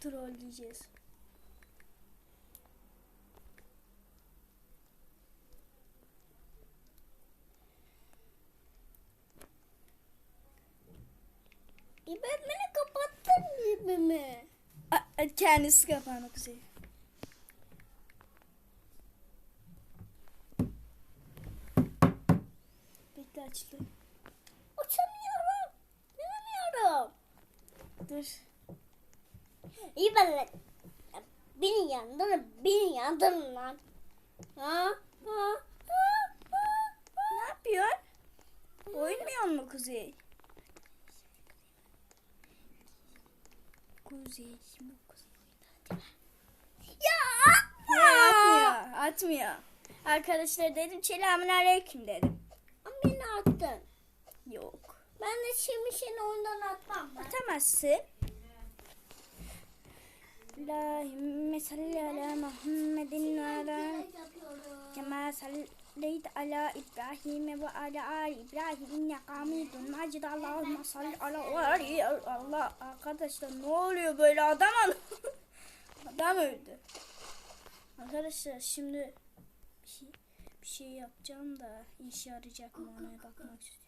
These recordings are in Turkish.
trolleyeceğiz. İbemini kapattın ibemi. Kendisi kapanmak üzere. Bekle açtı. Uçamıyorum. Bilmiyorum. Dur. İyi ben lan. Beni yandırın, beni yandırın lan. Ha? Ha? Ha? Ha? Ne yapıyorsun? Oynuyor mu Kuzey? Kuzey şimdi Kuzey. Ya Ne atmıyor? Atmıyor. Arkadaşlar dedim selamünaleyküm dedim. Ama beni attın. Yok. Ben de şimdi seni oyundan atmam ben. Atamazsın. Ve ala yapıyorum. kema salleyt ala İbrahim ve ala ali İbrahim inne hamidun macid Allahümme salli ala ve ali Allah arkadaşlar ne oluyor böyle adam adam öldü. Arkadaşlar şimdi bir şey, bir şey yapacağım da işe yarayacak mı ona bakmak istiyorum.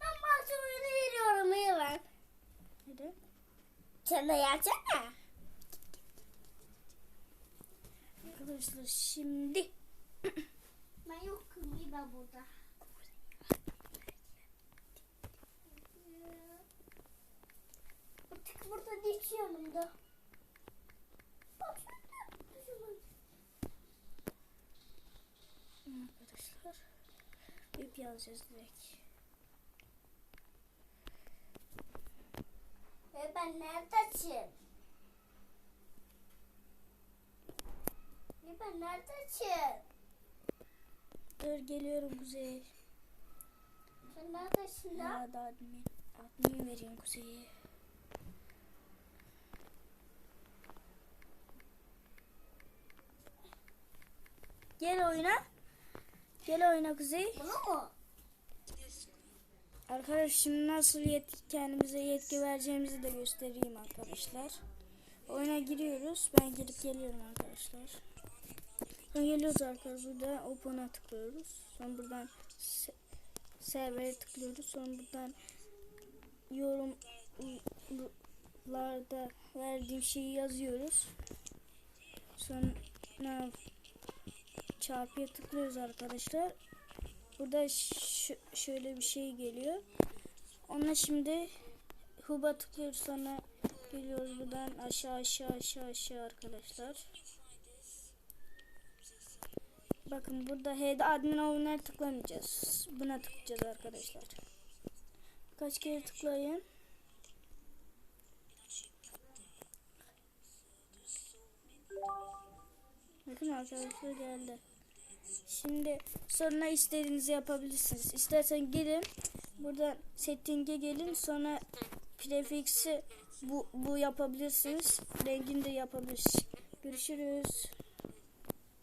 Ben bazı oyunu geliyorum iyi ben. Hadi. De gelsene. Arkadaşlar şimdi Ben yokum ben burada. Artık burada hiç yanımda. Arkadaşlar hep yazacağız direkt. Ve ben neredesin? Ben neredesin? Dur geliyorum Kuzey. Sen neredesin lan? Ya da admin. Admin vereyim Kuzey'e. Gel oyna. Gel oyna Kuzey. Bunu mu? Arkadaşlar şimdi nasıl yetki, kendimize yetki vereceğimizi de göstereyim arkadaşlar. Oyuna giriyoruz. Ben girip geliyorum arkadaşlar. Sonra geliyoruz arkadaşlar. Burada Open'a tıklıyoruz. Sonra buradan se- server'e tıklıyoruz. Sonra buradan yorumlarda verdiğim şeyi yazıyoruz. Sonra çarpıya tıklıyoruz arkadaşlar. Burada şöyle bir şey geliyor. Ona şimdi huba tıklıyoruz sonra geliyoruz buradan aşağı aşağı aşağı aşağı arkadaşlar. Bakın burada head admin owner'a tıklamayacağız. Buna tıklayacağız arkadaşlar. Kaç kere tıklayın. Bakın arkadaşlar geldi. Şimdi sonra istediğinizi yapabilirsiniz. İstersen gelin buradan setting'e gelin sonra prefiksi bu bu yapabilirsiniz. Rengini de yapabilirsiniz. Görüşürüz.